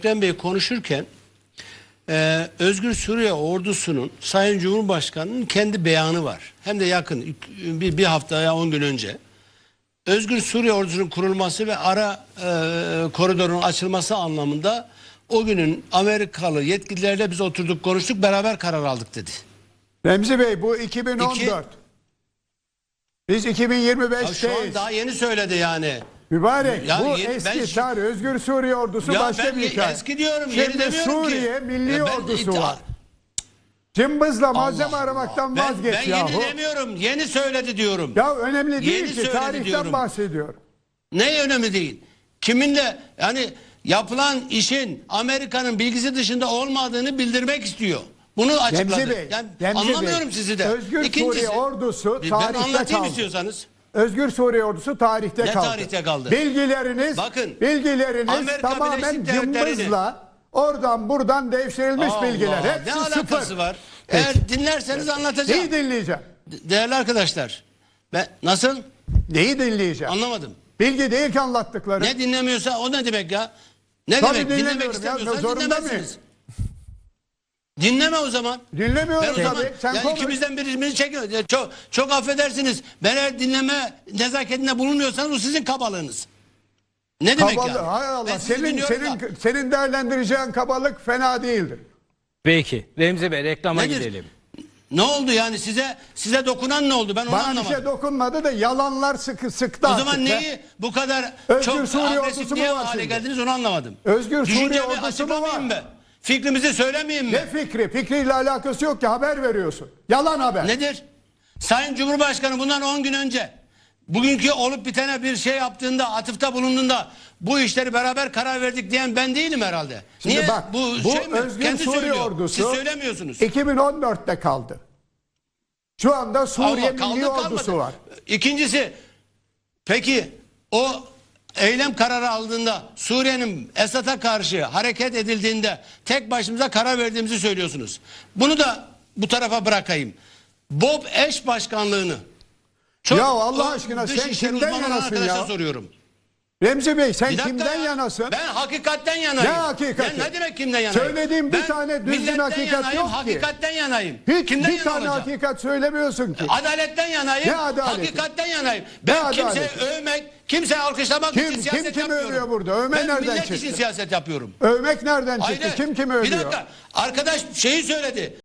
Ekrem Bey konuşurken e, Özgür Suriye ordusunun Sayın Cumhurbaşkanı'nın kendi beyanı var. Hem de yakın bir, bir haftaya 10 gün önce. Özgür Suriye ordusunun kurulması ve ara e, koridorun açılması anlamında o günün Amerikalı yetkililerle biz oturduk konuştuk beraber karar aldık dedi. Remzi Bey bu 2014. İki- Biz Ya şu an 2025'teyiz. daha yeni söyledi yani. Mübarek Ya bu yeni- eski ben- tarih Özgür Suriye ordusu Ya başka ben bir ye- hikaye. eski diyorum, yeni Şimdi ki. Suriye Milli E ben Ordusu var. Cımbızla malzeme Allah aramaktan Ben, vazgeç ben yahu. yeni demiyorum. Yeni söyledi diyorum. Ya önemli değil Yeni ki tarihten diyorum. bahsediyorum. Ne önemli değil. Kiminle yani yapılan işin Amerika'nın bilgisi dışında olmadığını bildirmek istiyor. Bunu açıkladı. Remzi Bey, Yani Remzi anlamıyorum Bey, sizi de. Özgür Suriye ordusu ben tarihte anlatayım kaldı. istiyorsanız. Özgür Suriye ordusu tarihte Ne kaldı. tarihte kaldı? Bilgileriniz, Bakın, bilgileriniz Amerika tamamen Birleşik Devletleri'nin- cımbızla oradan buradan devşirilmiş Allah, bilgiler. Hepsi ne alakası sıfır. var? Peki. Eğer dinlerseniz anlatacağım. Neyi dinleyeceğim? Değerli arkadaşlar. Ben nasıl? Neyi dinleyeceğim? Anlamadım. Bilgi değil ki anlattıkları. Ne dinlemiyorsa o ne demek ya? Ne Tabii demek? Dinlemek dinlemiyorum ya, istemiyorsan zorunda dinlemezsiniz. Dinleme o zaman. Dinlemiyorum Ben o zaman tabii. Sen ya konuş. ikimizden birimizi çekiyor. Ya Çok çok affedersiniz. Ben eğer dinleme nezaketinde bulunmuyorsanız o sizin kabalığınız. Ne demek Kabalı, yani? hay Ben Allah. sizi Senin dinliyorum senin da. senin değerlendireceğin kabalık fena değildir. Peki. Remzi Bey reklama Nedir? gidelim. Ne oldu yani size size dokunan ne oldu? Ben onu Bana bir anlamadım. şey dokunmadı da yalanlar sıkı sıktı o artık zaman be. neyi bu kadar Özgür çok Suriye agresif ordusu mu niye var hale şimdi? geldiniz onu anlamadım. Özgür Suriye Düşüncemi ordusu mu açıklamayayım var? Fikrimizi söylemeyeyim mi? Ne fikri? Fikriyle alakası yok ki haber veriyorsun. Yalan haber. Nedir? Sayın Cumhurbaşkanı bundan 10 gün önce bugünkü olup bitene bir şey yaptığında, atıfta bulunduğunda bu işleri beraber karar verdik diyen ben değilim herhalde. Şimdi Niye? bak bu, şey mi? Özgür Kendi Suriye söylüyor. ordusu Siz söylemiyorsunuz. 2014'te kaldı. Şu anda Suriye Allah, kaldı, Milli Ordusu kalmadı. var. İkincisi peki o eylem kararı aldığında Suriye'nin Esad'a karşı hareket edildiğinde tek başımıza karar verdiğimizi söylüyorsunuz. Bunu da bu tarafa bırakayım. Bob eş başkanlığını çok Ya Allah aşkına sen kimden yanasın ya? soruyorum. Remzi Bey sen Bir kimden ya. yanasın? Ben hakikatten yanayım. Ne hakikati? Ya ne demek kimden yanayım? Söylediğim bir tane düzgün hakikat yanayım, yok ki. Hakikatten yanayım. Hiç kimden bir tane olacağım? hakikat söylemiyorsun ki. Adaletten yanayım. Ne adaleti? Hakikatten yanayım. Ben Ne kimseyi adaleti? övmek, kimseyi alkışlamak Kim- için kim siyaset kimi yapmıyorum. övüyor burada? Övme ben nereden millet çıktı? için siyaset yapıyorum. Övmek nereden çıktı? Hayır. Kim kimi Bir övüyor? dakika. Arkadaş şeyi söyledi.